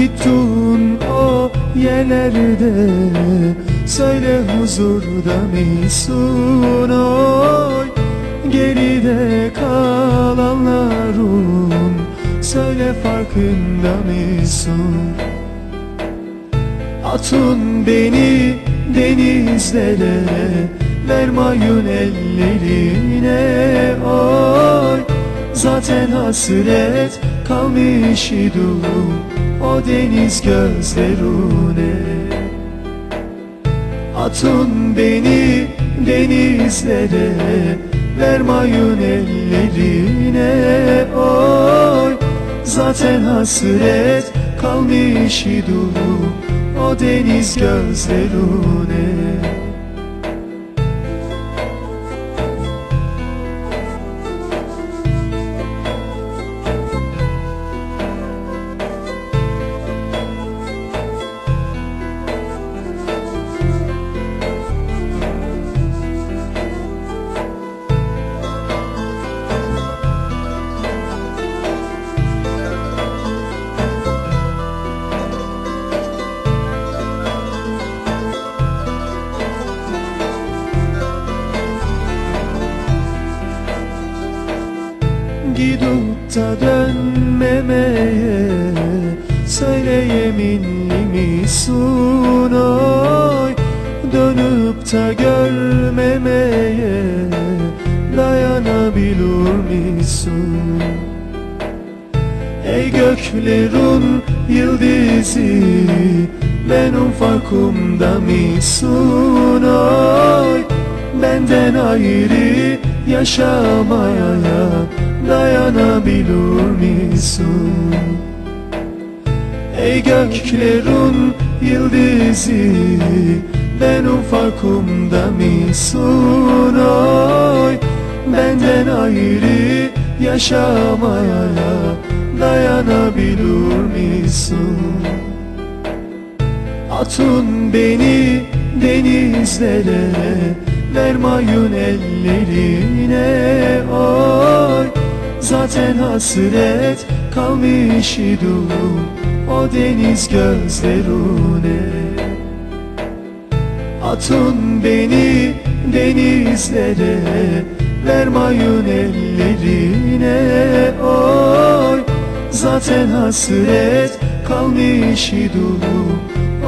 Gittin o yerlerde Söyle huzurda mısın oy. Geride kalanların Söyle farkında mısın? Atın beni denizlere Vermayın ellerine oy. Zaten hasret kalmış idim O deniz gözlerine. Atın beni denizlere Vermayın ellerine. Oy Zaten hasret kalmış idim O deniz gözlerine Gidip da dönmemeye Söyle yeminli misin oy. Dönüp da görmemeye Dayanabilir misin Ey göklerin yıldızı Benim farkımda mısın oy? Benden ayrı yaşamaya dayanabilir misin? Ey göklerin yıldızı Benim farkımda mısın oy Benden ayrı yaşamaya dayanabilir misin? Atın beni denizlere Vermayın ellerine oy Zaten hasret kalmış idim O deniz gözlerine Atın beni denizlere Vermayın ellerine. Oy Zaten hasret kalmış idim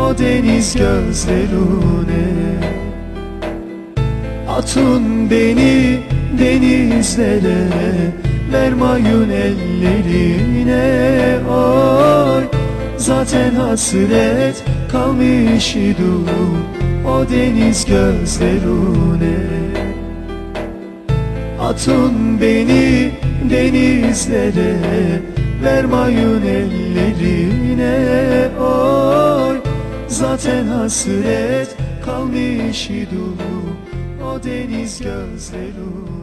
O deniz gözlerine Atın beni denizlere Vermayın ellerine oy Zaten hasret kalmış idim O deniz gözlerine. Atın beni denizlere Vermayın ellerine oy Zaten hasret kalmış idim O deniz gözlerine